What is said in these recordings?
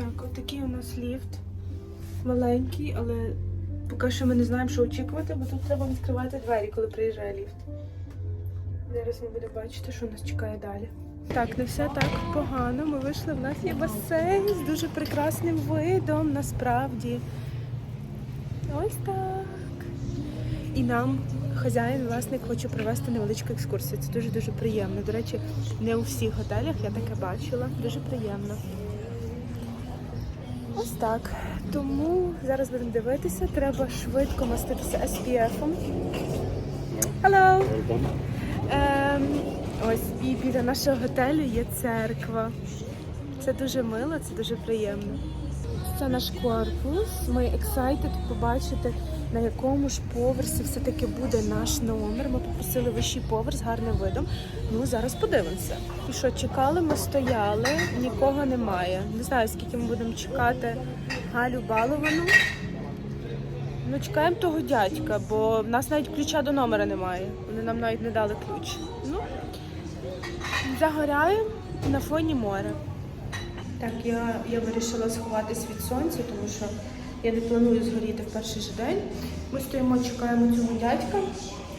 Так, отакий у нас ліфт. Маленький, але поки що ми не знаємо, що очікувати, бо тут треба відкривати двері, коли приїжджає ліфт. Зараз ми будемо бачити, що нас чекає далі. Так, не все так погано. Ми вийшли. В нас є басейн з дуже прекрасним видом, насправді. Ось так. І нам хазяїн, власник, хоче провести невеличку екскурсію. Це дуже-дуже приємно. До речі, не у всіх готелях я таке бачила. Дуже приємно. Ось так. Тому зараз будемо дивитися. Треба швидко маститися SPF-ом. Hello! Ем, ось і біля нашого готелю є церква. Це дуже мило, це дуже приємно. Це наш корпус. Ми excited побачити, на якому ж поверсі все-таки буде наш номер. Ми попросили вищий поверх з гарним видом. Ну, зараз подивимося. І що, чекали, ми стояли, нікого немає. Не знаю, скільки ми будемо чекати Галю Баловану. Ну, чекаємо того дядька, бо в нас навіть ключа до номера немає. Вони нам навіть не дали ключ. Ну, загоряємо на фоні моря. Так, я, я вирішила сховатись від сонця, тому що я не планую згоріти в перший же день. Ми стоїмо, чекаємо цього дядька.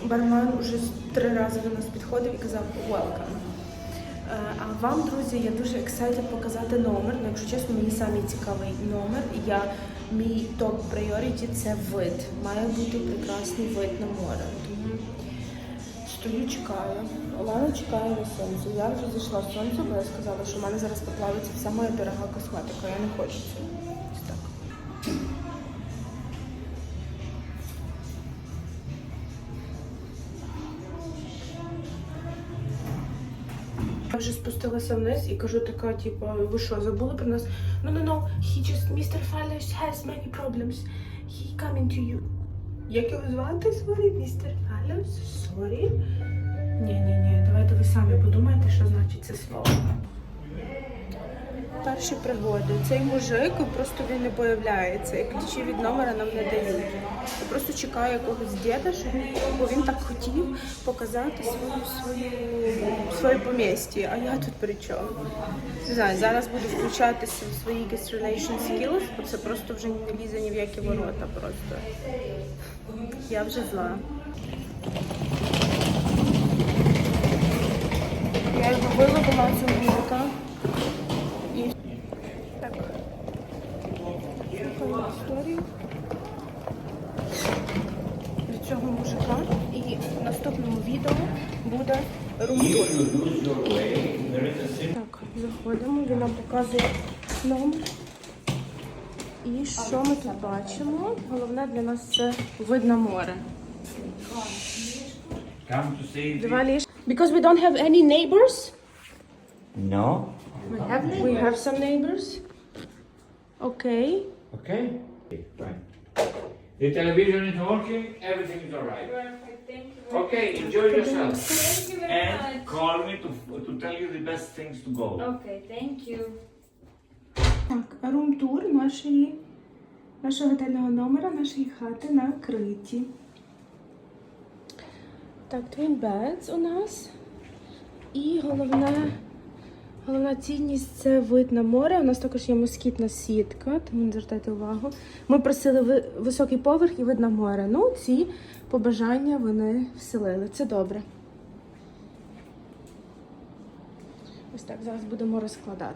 Бармен уже три рази до нас підходив і казав welcome. Е, А вам, друзі, я дуже excited показати номер. Ну, якщо чесно, мені самий цікавий номер. Я мій топ пріоріті це вид. Має бути прекрасний вид на море. Тому стою, чекаю. Олена чекає на сонце. Я вже зайшла з сонця, бо я сказала, що в мене зараз поплавиться вся моя дорога косметика. Я не хочу цього. Так. Я вже спустилася вниз і кажу така, типу, ви що, забули про нас? No, no, no, he just, Mr. Fallows has many problems. He coming to you. Як його звати? Сорі, містер Fallows? Сорі? Ні, ні, ні, давайте ви самі подумайте, що значить це слово. Перші пригоди. Цей мужик просто він не появляється. І ключі від номера нам не дають. Я просто чекаю якогось діда, щоб бо він так хотів показати свою свою своє помістя. А я тут при чому? Не знаю, зараз буду включатися в свої guest relation skills, бо це просто вже не лізе ні в які ворота. Просто я вже зла. Я його виловила цього мужика. І так. Слухаю історію від цього мужика. І в наступному відео буде румтур. Так, заходимо, він нам показує номер. І що ми тут бачимо? Головне для нас це вид на море. Два ліж. Because we don't have any neighbors. No? We have We have some neighbors. Okay. Okay. Right. The television is working, everything is alright. Perfect, thank you. very Okay, enjoy yourself. Thank you very And much. call me to, to tell you the best things to go. Okay, thank you. Так, рум-тур нашої, нашого готельного номера, нашої хати на Криті. Так, twin beds у нас. І головне, головна цінність це вид на море. У нас також є москітна сітка, тому не звертайте увагу. Ми просили високий поверх і вид на море. Ну, ці побажання вони вселили. Це добре. Ось так, зараз будемо розкладатися.